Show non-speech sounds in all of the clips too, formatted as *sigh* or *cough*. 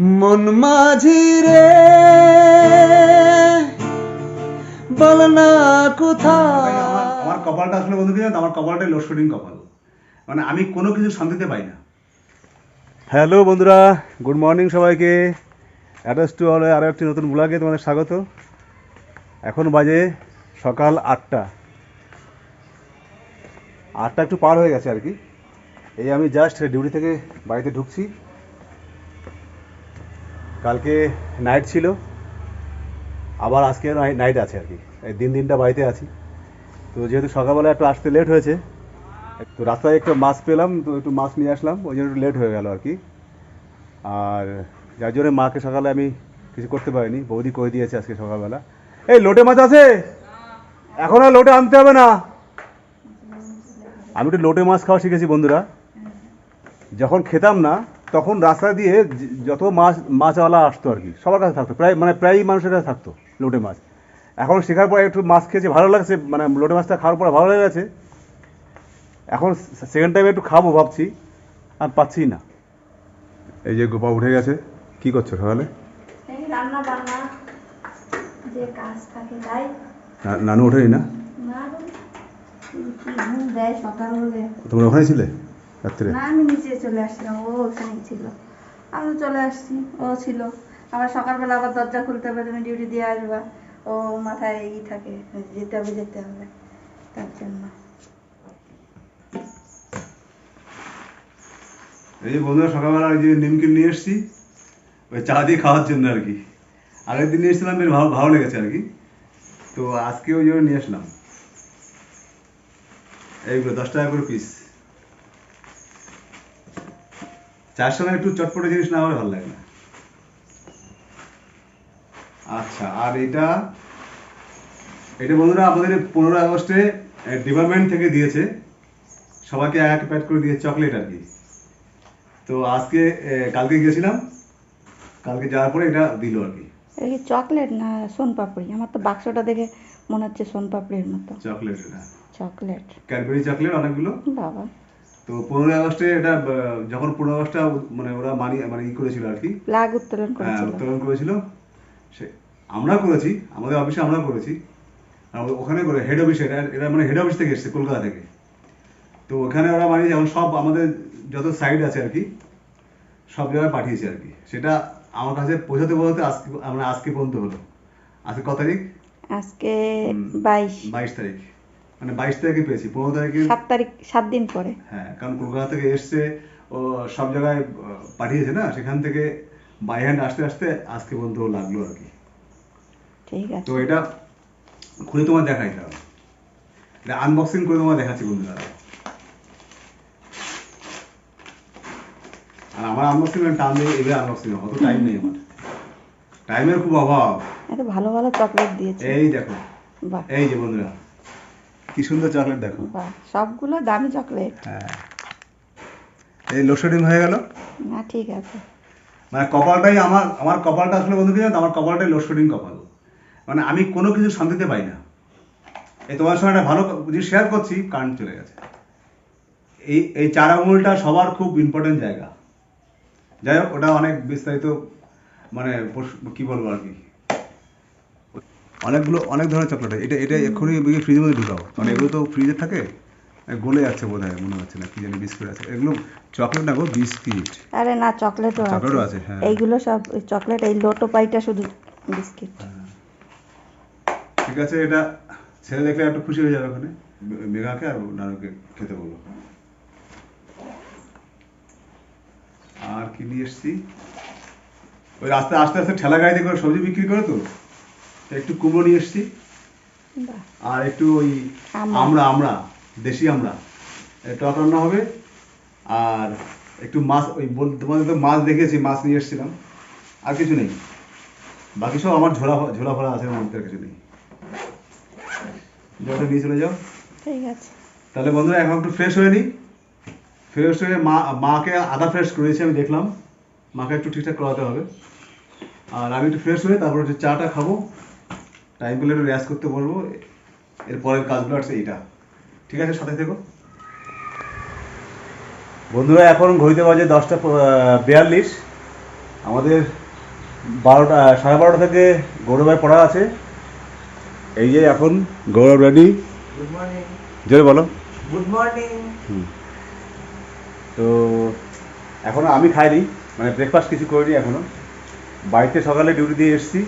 মন মাঝি রে। বল না কোথায়। আমার কপালটা আসলে বন্ধু কি? আমার কপালটাই লোডশেডিং কপাল। মানে আমি কোনো কিছু শান্তিতে পাই না। হ্যালো বন্ধুরা গুড মর্নিং সবাইকে। অ্যাড্রেস টু হলে আরও একটি নতুন ব্লগে তোমাদের স্বাগত। এখন বাজে সকাল আটটা। আটটা একটু পার হয়ে গেছে আর কি। এই আমি জাস্ট ডিউটি থেকে বাড়িতে ঢুকছি। কালকে নাইট ছিল। আবার আজকে নাইট আছে আর কি। দিন দিনটা বাড়িতে আছি। তো যেহেতু সকালবেলা একটু আসতে লেট হয়েছে, তো রাস্তায় একটু মাছ পেলাম, তো একটু মাছ নিয়ে আসলাম। ওই জন্য একটু লেট হয়ে গেল আর কি। আর যার জন্য মাকে সকালে আমি কিছু করতে পারিনি। বৌদি করে দিয়েছে আজকে সকালবেলা। এই লোটে মাছ আছে? এখন আর লোটে আনতে হবে না। আমি একটু লোটে মাছ খাওয়া শিখেছি বন্ধুরা। যখন খেতাম না তখন রাস্তা দিয়ে যত মাছ মাছওয়ালা আসতো আর কি সবার কাছে থাকতো প্রায় মানে প্রায়ই মানুষের কাছে থাকতো লোটে মাছ। এখন শেখার পরে একটু মাছ খেয়েছে ভালো লাগছে মানে লোটে মাছটা খাওয়ার পরে ভালো লেগেছে এখন সেকেন্ড টাইম একটু খাব ভাবছি আর পাচ্ছি না। এই যে গোপা উঠে গেছে কি করছ সকালে? রান্না বান্না যে কাজ থাকে তাই। নানু ওঠেনি না? না রে, কি ঘুম দেয় সকাল হলে। তোমরা ওখানে ছিলে? রাত্রে? না আমি নিচে চলে আসছিলাম ও ওখানেই ছিল। আমি চলে আসছি ও ছিল। আবার সকালবেলা আবার দরজা খুলতে হবে তুমি ডিউটি দিয়ে আসবা। ও মাথায় ই থাকে যেতে হবে যেতে হবে তার জন্য। এই যে বন্ধুরা সকালবেলা ওই যে নিমকিন নিয়ে এসেছি ওই চা দিয়ে খাওয়ার জন্য আর কি। আগের দিন নিয়ে এসেছিলাম বেশ ভালো ভালো লেগেছে আর কি। তো আজকে ওই জন্য নিয়ে আসলাম। এইগুলো দশ টাকা করে পিস চার সঙ্গে একটু চটপটে জিনিস না হলে ভালো লাগে না। আচ্ছা আর এটা এটা বন্ধুরা আমাদের পনেরো আগস্টে ডিপার্টমেন্ট থেকে দিয়েছে। সবাইকে এক প্যাক করে দিয়েছে চকলেট আর কি। তো আজকে কালকে গেছিলাম কালকে যাওয়ার পরে এটা দিল আর কি। এই চকলেট না সোনপাপড়ি? আমার তো বাক্সটা দেখে মনে হচ্ছে সোনপাপড়ির মতো। চকলেট এটা। চকলেট। ক্যাডবেরি চকলেট অনেকগুলো? বাবা। তো পনেরোই আগস্টে এটা যখন পনেরো আগস্টটা মানে ওরা মানি মানে ই করেছিল আর কি। প্লাগ উত্তোলন হ্যাঁ, করেছিল। উত্তোলন করেছিল। সে আমরা করেছি আমাদের অফিসে আমরা করেছি। আর ওখানে করে হেড অফিসে এটা এটা মানে হেড অফিস থেকে এসেছে কলকাতা থেকে। তো ওখানে ওরা মানে যেমন সব আমাদের যত সাইড আছে আর কি সব জায়গায় পাঠিয়েছে আর কি। সেটা আমার কাছে পৌঁছাতে পৌঁছাতে আজকে আমরা আজকে পর্যন্ত হলো। আজকে ক তারিখ? আজকে বাইশ। বাইশ তারিখ। মানে বাইশ তারিখে পেয়েছি পনেরো তারিখে সাত তারিখ সাত দিন পরে। হ্যাঁ কারণ কলকাতা থেকে এসছে ও সব জায়গায় পাঠিয়েছে না সেখান থেকে বাই হ্যান্ড আসতে আসতে আজকে পর্যন্ত লাগল আর কি। ঠিক আছে। তো এটা খুলে তোমার দেখাই তাহলে। এটা আনবক্সিং করে তোমার দেখাচ্ছি বন্ধুরা। আর আমার আনবক্সিং টান দিয়ে এবার আনবক্সিং অত টাইম নেই আমার। টাইমের খুব অভাব। এত ভালো ভালো চকলেট দিয়েছে। এই দেখো। এই যে বন্ধুরা। কি সুন্দর চকলেট দেখো। সবগুলো দামি চকলেট হ্যাঁ। এই লোডশেডিং হয়ে গেল? না ঠিক আছে। মানে কপালটাই আমার আমার কপালটা আসলে বন্ধু কি জানো? আমার কপালটাই লোডশেডিং কপাল। মানে আমি কোনো কিছু শান্তিতে পাই না। এই তোমার সঙ্গে একটা ভালো জিনিস শেয়ার করছি কারেন্ট চলে গেছে। এই এই চার আঙুলটা সবার খুব ইম্পর্টেন্ট জায়গা। যাই হোক ওটা অনেক বিস্তারিত মানে কি বলব আর কি? অনেকগুলো অনেক ধরনের চকলেট এটা এটা এক্ষুনি ফ্রিজের মধ্যে ঢুকাও। মানে এগুলো তো ফ্রিজে থাকে গলে যাচ্ছে বোধ হয় মনে হচ্ছে না কি জানি বিস্কুট আছে। এগুলো চকলেট না গো বিস্কিট আরে না চকলেটও চকলেটও আছে আছে, হ্যাঁ। এইগুলো সব চকলেট এই লোটো পাইটা শুধু বিস্কিট ঠিক আছে এটা ছেলে দেখলে একটু খুশি হয়ে যাবে ওখানে। মেঘাকে আর নানুকে খেতে বলো। আর কি নিয়ে এসছি? ওই রাস্তা আস্তে আস্তে ঠেলা গাড়িতে করে সবজি বিক্রি করে তা? একটু কুমড়ো নিয়ে এসছি। আর একটু ওই আমরা আমরা দেশি আমরা টক রান্না হবে। আর একটু মাছ ওই বল- তোমাদের তো মাছ দেখেছি মাছ নিয়ে এসেছিলাম। আর কিছু নেই। বাকি সব আমার ঝোলা ঝোলা ফোলা আছে আর কিছু নেই। জলটা নিয়ে চলে যাও। ঠিক আছে। তাহলে বন্ধুরা এখন একটু ফ্রেশ হয়ে নিই ফ্রেশ হয়ে মা মাকে আধা ফ্রেশ করেছি আমি দেখলাম। মাকে একটু ঠিকঠাক করাতে হবে। আর আমি একটু ফ্রেশ হয়ে তারপর হচ্ছে চাটা খাব। টাইম পেলে একটু রেস্ট করতে বলব এর পরের কাজগুলো আছে এইটা। ঠিক আছে সাথে থেকো। বন্ধুরা এখন ঘড়িতে বাজে দশটা বিয়াল্লিশ। আমাদের বারোটা সাড়ে বারোটা থেকে গৌরবায় পড়া আছে। এই যে এখন গৌরব রেডি। গুড মর্নিং জোরে বলো। গুড মর্নিং হুম। তো এখনও আমি খাইনি মানে ব্রেকফাস্ট কিছু করিনি এখনও। বাড়িতে সকালে ডিউটি দিয়ে এসেছি।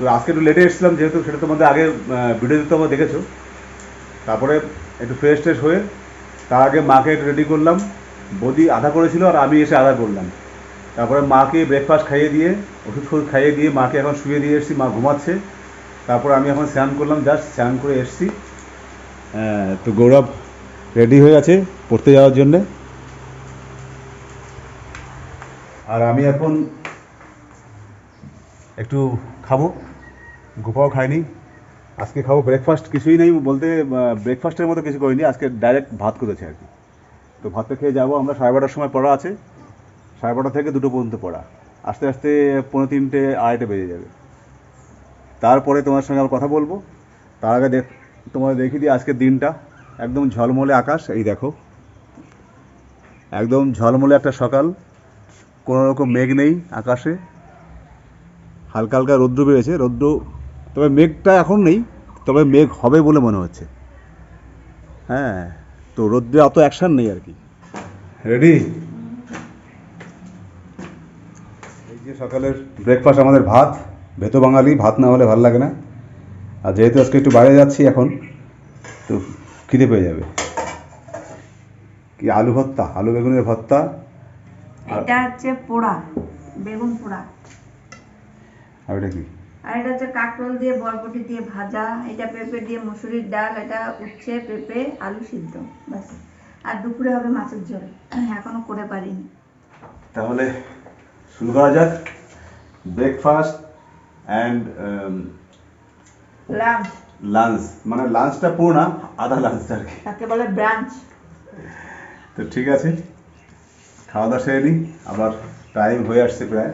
তো আজকে একটু লেটে এসেছিলাম যেহেতু সেটা তোমাদের আগে ভিডিওতে তোমরা দেখেছ? তারপরে একটু ফ্রেশ ট্রেশ হয়ে তার আগে মাকে একটু রেডি করলাম। বদি আধা করেছিল আর আমি এসে আধা করলাম। তারপরে মাকে ব্রেকফাস্ট খাইয়ে দিয়ে, ওষুধ ফষুধ খাইয়ে দিয়ে মাকে এখন শুয়ে দিয়ে এসেছি, মা ঘুমাচ্ছে। তারপরে আমি এখন স্নান করলাম জাস্ট স্নান করে এসেছি। তো গৌরব রেডি হয়ে আছে পড়তে যাওয়ার জন্যে। আর আমি এখন একটু খাব। গোপাও খাইনি। আজকে খাব ব্রেকফাস্ট কিছুই নেই, বলতে ব্রেকফাস্টের মতো কিছু করিনি, আজকে ডাইরেক্ট ভাত করেছে আর কি। তো ভাতটা খেয়ে যাব, আমরা সাড়ে বারোটার সময় পড়া আছে। সাড়ে বারোটা থেকে দুটো পর্যন্ত পড়া। আস্তে আস্তে পনেরো তিনটে, আড়াইটে বেজে যাবে। তারপরে তোমার সঙ্গে আবার কথা বলব। তার আগে দেখ তোমাদের দেখিয়ে দিই আজকের দিনটা। একদম ঝলমলে আকাশ, এই দেখো। একদম ঝলমলে একটা সকাল। কোনো রকম মেঘ নেই আকাশে। হালকা হালকা রৌদ্র বেড়েছে। রৌদ্র তবে মেঘটা এখন নেই তবে মেঘ হবে বলে মনে হচ্ছে। হ্যাঁ তো রৌদ্রে অত অ্যাকশন নেই আর কি। রেডি এই যে সকালের ব্রেকফাস্ট আমাদের ভাত ভেতো বাঙালি ভাত না হলে ভালো লাগে না। আর যেহেতু আজকে একটু বাইরে যাচ্ছি এখন তো খিদে পেয়ে যাবে। কি আলু ভর্তা? আলু বেগুনের ভর্তা? আর- এটা হচ্ছে পোড়া বেগুন পোড়া। আর এটা কি? আর এটা হচ্ছে কাঁকরোল দিয়ে বরবটি দিয়ে ভাজা। এটা পেঁপে দিয়ে মুসুরির ডাল এটা উচ্ছে পেঁপে আলু সিদ্ধ ব্যাস। আর দুপুরে হবে মাছের ঝোল। এখনও করে পারিনি। তাহলে শুরু করা যাক। ব্রেকফাস্ট অ্যান্ড লাঞ্চ লাঞ্চ মানে লাঞ্চটা পুরো না আধা লাঞ্চ আর কি। তাকে বলে ব্রাঞ্চ তো ঠিক আছে খাওয়া দাওয়া সেরে নিই আবার টাইম হয়ে আসছে প্রায়।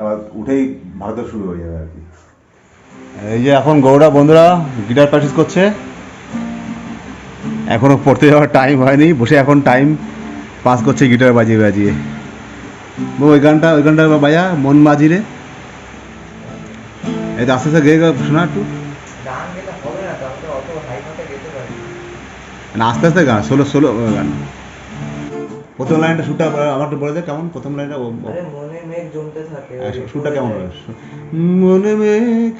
আবার উঠেই ভারত শুরু হয়ে যাবে আর কি। এই যে এখন গৌড়া বন্ধুরা গিটার প্র্যাকটিস করছে। এখনও পড়তে যাওয়ার টাইম হয়নি বসে এখন টাইম পাস করছে গিটার বাজিয়ে বাজিয়ে। বউ ওই গানটা ওই গানটা বাজা মন মাঝিরে। এই তো আস্তে আস্তে গেয়ে শোনা একটু। না আস্তে আস্তে গান সোলো সোলো গান। প্রথম লাইনটা শুটটা আমার একটু বলে দে কেমন? প্রথম লাইনটা মনে মেঘ জমতে থাকে হ্যাঁ, শুটটা কেমন মনে মেঘ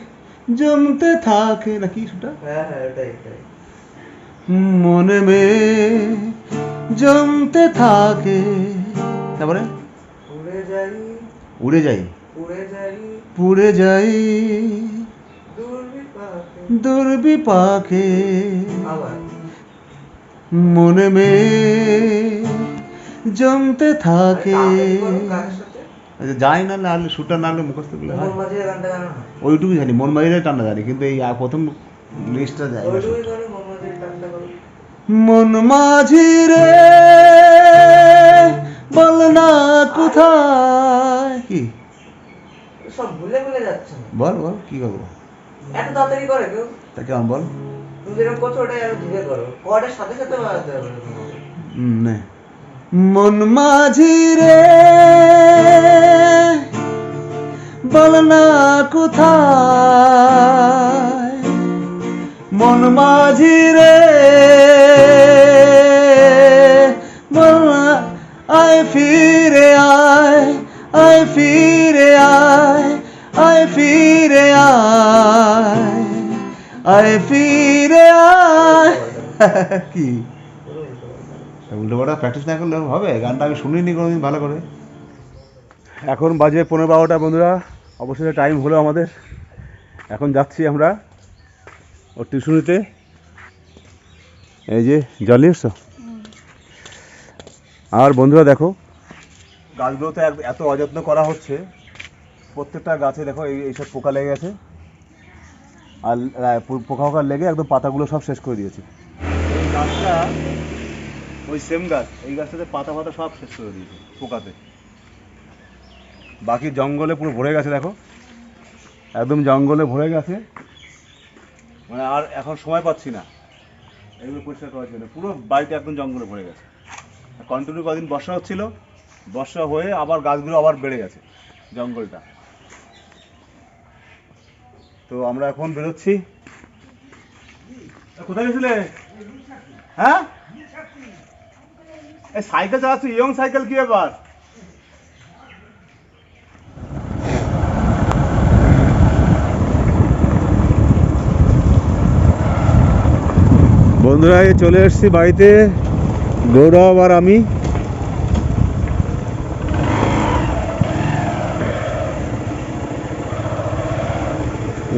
জমতে থাকে নাকি শুটটা? হ্যাঁ হ্যাঁ এটাই মনে মেঘ জমতে থাকে। তারপরে? উড়ে যাই। উড়ে যাই। উড়ে যাই। পুড়ে যাই। দুর্বিপাকে। মনে মেঘ জমতে থাকে। আচ্ছা, যাই না নাহলে শুটার নাহলে মুখস্থ করলে মাঝির ওইটুকু জানি মন মাইরে টান্না জানি কিন্তু এই প্রথম লিস্টটা মাঝির করো মন মাঝি রে বল। না কোথায়? কি? সব ভুলে ভুলে যাচ্ছে। বল বল কি করব এত তাড়াতাড়ি করে কেউ? তা কেমন বল? তুমি যেরকম করছ ওটাই আরও ধীরে করো। সাথে সাথে বাজাতে হবে। হুম, নে। মন মাঝি রে। বল না কোথায় মন মাঝি রে। বল আয় ফিরে আয় আয় ফিরে আয় আয় ফিরে আয় আয় ফিরে আয়। *laughs* কি? পাল্টা। উল্টো পাল্টা প্র্যাকটিস না করলে হবে? গানটা আমি শুনিনি কোনোদিন ভালো করে। এখন বাজে পনেরো বারোটা বন্ধুরা। অবশ্যই টাইম হলো আমাদের। এখন যাচ্ছি আমরা ওর টিউশনিতে এই যে জল নিয়ে আর বন্ধুরা দেখো গাছগুলোতে এক- এত অযত্ন করা হচ্ছে। প্রত্যেকটা গাছে দেখো এই এইসব পোকা লেগে গেছে। আর পোকা পোকা লেগে একদম পাতাগুলো সব শেষ করে দিয়েছে। এই গাছটা ওই সেম গাছ, এই গাছটাতে পাতা পাতা সব শেষ করে দিয়েছে, পোকাতে। বাকি জঙ্গলে পুরো ভরে গেছে, দেখো। একদম জঙ্গলে ভরে গেছে। মানে আর এখন সময় পাচ্ছি না। এগুলো পরিষ্কার করার জন্য। পুরো বাড়িতে একদম জঙ্গলে ভরে গেছে। কন্টিনিউ কদিন বর্ষা হচ্ছিল, বর্ষা হয়ে আবার গাছগুলো আবার বেড়ে গেছে, জঙ্গলটা। তো আমরা এখন বেরোচ্ছি। কোথায় গেছিলে? হ্যাঁ? এই সাইকেল চালাচ্ছি ইয়ং সাইকেল কি ব্যাপার? বন্ধুরা চলে এসেছি বাড়িতে, গৌরব আর আমি।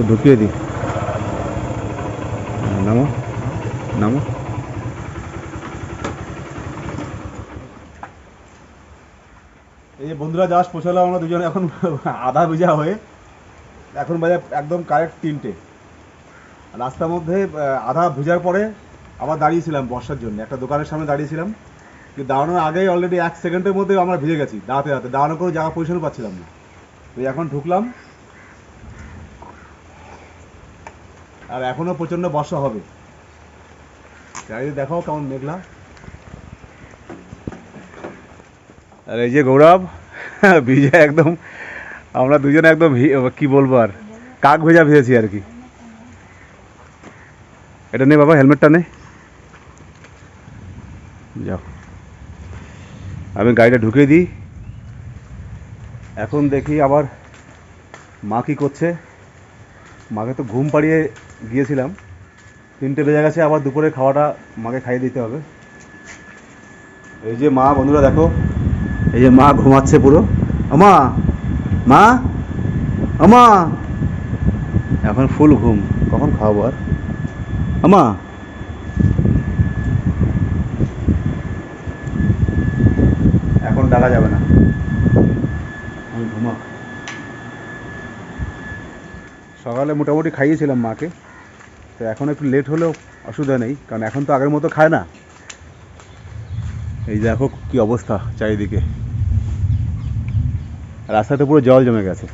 ঢুকিয়ে দিই নামো নামো এই যে বন্ধুরা জাস্ট পৌঁছালাম আমরা দুজনে এখন আধা ভিজা হয়ে এখন বাজে একদম কারেক্ট তিনটে। রাস্তার মধ্যে আধা ভেজার পরে আবার দাঁড়িয়েছিলাম বর্ষার জন্য। একটা দোকানের সামনে দাঁড়িয়েছিলাম। কিন্তু দাঁড়ানোর আগেই অলরেডি এক সেকেন্ডের মধ্যে আমরা ভিজে গেছি, দাঁড়াতে দাঁড়াতে। দাঁড়ানোর কোনো জায়গা পজিশন পাচ্ছিলাম না। তো এখন ঢুকলাম। আর এখনও প্রচণ্ড বর্ষা হবে। চারিদিকে দেখাও কেমন মেঘলা। আর এই যে গৌরব *laughs* ভিজে একদম, আমরা দুজনে একদম কি বলব আর, কাক ভেজা ভেজেছি আর কি। এটা নে বাবা হেলমেটটা নে। যাও। আমি গাড়িটা ঢুকিয়ে দিই। এখন দেখি আবার মা কি করছে। মাকে তো ঘুম পাড়িয়ে গিয়েছিলাম। তিনটে বেজে গেছে, আবার দুপুরে খাওয়াটা মাকে খাইয়ে দিতে হবে। এই যে মা, বন্ধুরা দেখো এই যে মা ঘুমাচ্ছে পুরো। আমা মা আমা এখন ফুল ঘুম, কখন খাওয়াবো আর? আমা এখন ডাকা যাবে না। সকালে মোটামুটি খাইয়েছিলাম মাকে, তো এখন একটু লেট হলেও অসুবিধা নেই, কারণ এখন তো আগের মতো খায় না। এই দেখো কি অবস্থা চারিদিকে। রাস্তাতে পুরো জল জমে গেছে।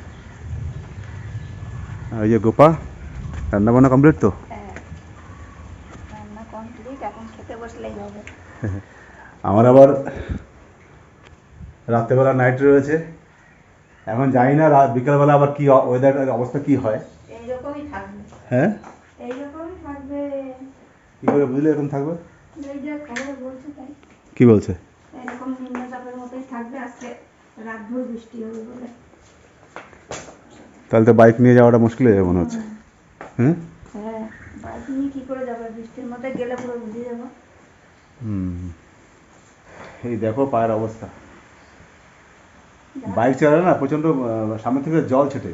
ওই যে গোপা রান্না বান্না কমপ্লিট তো হ্যাঁ *laughs* আমার আবার রাত্রেবেলা নাইট রয়েছে। এখন জানি না রাত বিকালবেলা আবার কি ওয়েদার অবস্থা কি হয়। হ্যাঁ? কি করে বুঝলে এরকম থাকবে? কি বলছে? এরকম নিম্নচাপের মতোই থাকবে আজকে রাতভর বৃষ্টি হবে বলে। তাহলে তো বাইক নিয়ে যাওয়াটা মুশকিল হয়ে যাবে মনে হচ্ছে। হ্যাঁ। বাইক নিয়ে কি করে যাবে? বৃষ্টির মধ্যে গেলে পুরো ভিজে যাব। হুম। এই দেখো পায়ের অবস্থা। বাইক চালালে না প্রচণ্ড সামনে থেকে জল ছেটে।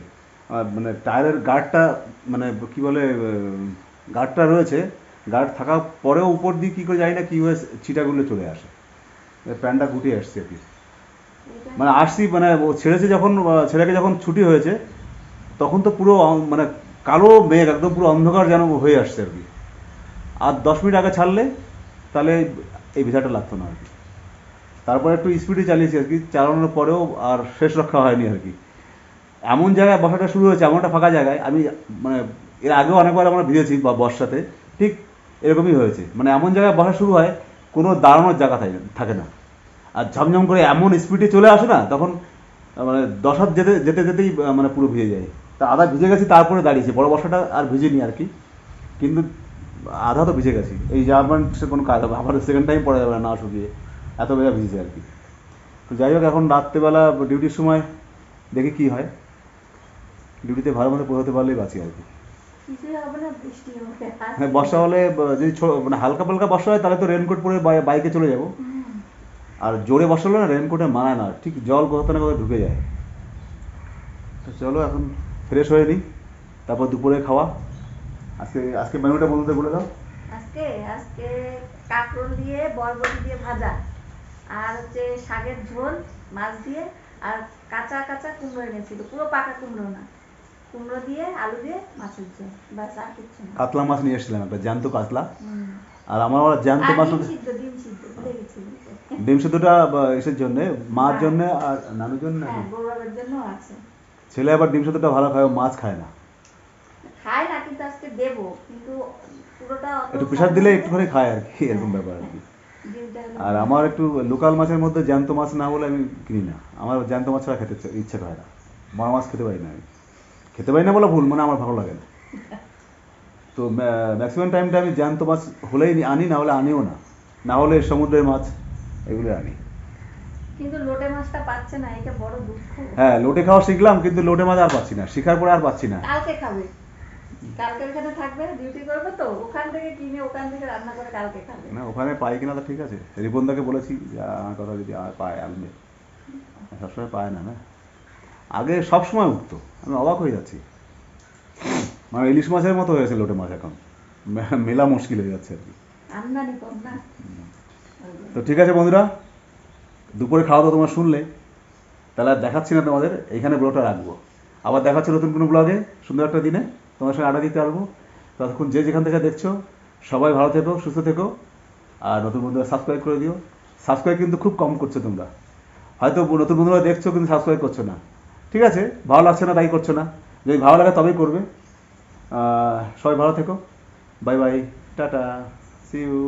মানে টায়ারের গার্ডটা মানে কি বলে গার্ডটা রয়েছে। গার্ড থাকার পরেও উপর দিয়ে কী করে জানি না, কী হয়ে ছিটাগুলো চলে আসে। প্যান্টটা গুটিয়ে আসছে আর কি। মানে আসছি মানে ও ছেড়েছে যখন ছেলেকে যখন ছুটি হয়েছে, তখন তো পুরো মানে কালো মেঘ, একদম পুরো অন্ধকার যেন হয়ে আসছে আর কি। আর দশ মিনিট আগে ছাড়লে, তাহলে এই ভিসাটা লাগতো না আর কি। তারপরে একটু স্পিডে চালিয়েছি আর কি, চালানোর পরেও আর শেষ রক্ষা হয়নি আর কি। এমন জায়গায় বসাটা শুরু হয়েছে, এমন একটা ফাঁকা জায়গায়। আমি মানে এর আগেও অনেকবার আমরা ভিজেছি বা বর্ষাতে ঠিক এরকমই হয়েছে। মানে এমন জায়গায় বসা শুরু হয়, কোনো দাঁড়ানোর জায়গা থাকে না- আর ঝমঝম করে এমন স্পিডে চলে আসে না, তখন মানে দশ হাত যেতে যেতে, যেতেই মানে পুরো ভিজে যায়। তা আধা ভিজে গেছি, তারপরে দাঁড়িয়েছি। বড় বর্ষাটা আর ভিজেনি আর কি। কিন্তু আধা তো ভিজে গেছি। এই জার্মান সে কোনো কাজ হবে আবার সেকেন্ড টাইম পড়া যাবে না শুকিয়ে। এত বেলা ভিজেছে আর কি। তো যাই হোক, এখন রাত্রেবেলা ডিউটির সময় দেখি কি হয়। ডিউটিতে ভালো মতো পৌঁছাতে পারলেই বাঁচি আর কি। হ্যাঁ বর্ষা হলে যদি মানে হালকা পালকা বর্ষা হয় তাহলে তো রেনকোট পরে বাইকে চলে যাব। আর জোরে বর্ষা হলে না রেনকোটে মানায় না ঠিক জল কোথাও না কোথাও ঢুকে যায়। তো চলো এখন ফ্রেশ হয়ে নিই তারপর দুপুরে খাওয়া। আজকে আজকে মেনুটা বলতে বলে দাও। আজকে আজকে কাঁকরোল দিয়ে বরবটি দিয়ে ভাজা। আর হচ্ছে শাকের ঝোল মাছ দিয়ে আর কাঁচা কাঁচা কুমড়ো এনেছিল পুরো পাকা কুমড়ো না। কুমড়ো দিয়ে আলু দিয়ে মাছের ঝোল। ব্যাস আর কিচ্ছু না। কাতলা মাছ নিয়ে এসেছিলাম একটা জ্যান্ত কাতলা। আর আমার আবার জ্যান্ত মাছ ডিম সিদ্ধ ডিম সিদ্ধ ভুলে গেছি ডিম সেদ্ধটা ইসের জন্যে মার জন্যে আর নানুর জন্য হ্যাঁ জন্য আছে। ছেলে আবার ডিম সেদ্ধটা ভালো খায় মাছ খায় না। খায় না কিন্তু আজকে দেবো। কিন্তু পুরোটা একটু প্রেশার দিলে একটুখানি খায় আর কি এরকম ব্যাপার আর কি। আর আমার একটু লোকাল মাছের মধ্যে জ্যান্ত মাছ না হলে আমি কিনি না। আমার জ্যান্ত মাছ ছাড়া খেতে ইচ্ছে- ইচ্ছে করে না। মরা মাছ খেতে পারি না আমি। খেতে পারি না বলে ভুল মানে আমার ভালো লাগে না। তো ম্যাক্সিমাম টাইমটা আমি জ্যান্ত মাছ হলেই আনি না হলে আনিও না। না হলে সমুদ্রের মাছ এগুলো আনি। কিন্তু লোটে মাছটা পাচ্ছে না এটা বড় দুঃখ। হ্যাঁ লোটে খাওয়া শিখলাম কিন্তু লোটে মাছ আর পাচ্ছি না শিখার পরে আর পাচ্ছি না। কালকে খাবে। কালকে ওখানে থাকবে ডিউটি করবে তো ওখান থেকে কিনে ওখান থেকে রান্না করে কালকে খাবে। না ওখানে পাই কিনা তো ঠিক আছে। রিপনদাকে বলেছি আমার কথা যদি আর পায় আনবে। সবসময় পায় না না? আগে সব সময় উঠতো। আমি অবাক হয়ে যাচ্ছি। মানে ইলিশ মাছের মতো হয়েছে লোটে মাছ এখন। মেলা মুশকিল হয়ে যাচ্ছে আর কি। তো ঠিক আছে বন্ধুরা দুপুরে খাওয়া দাওয়া তোমরা শুনলে। তাহলে আর দেখাচ্ছি না তোমাদের এইখানে ব্লগটা রাখব। আবার দেখাচ্ছি নতুন কোনো ব্লগে। সুন্দর একটা দিনে তোমার সঙ্গে আড্ডা দিতে পারব। ততক্ষণ যে যেখান থেকে দেখছ সবাই ভালো থেকো সুস্থ থেকো। আর নতুন বন্ধুরা সাবস্ক্রাইব করে দিও। সাবস্ক্রাইব কিন্তু খুব কম করছ তোমরা। হয়তো নতুন বন্ধুরা দেখছ কিন্তু সাবস্ক্রাইব করছ না। ঠিক আছে, ভালো লাগছে না, তাই করছ না। যদি ভালো লাগে তবেই করবে। সবাই ভালো থেকো। Bye bye, tata see you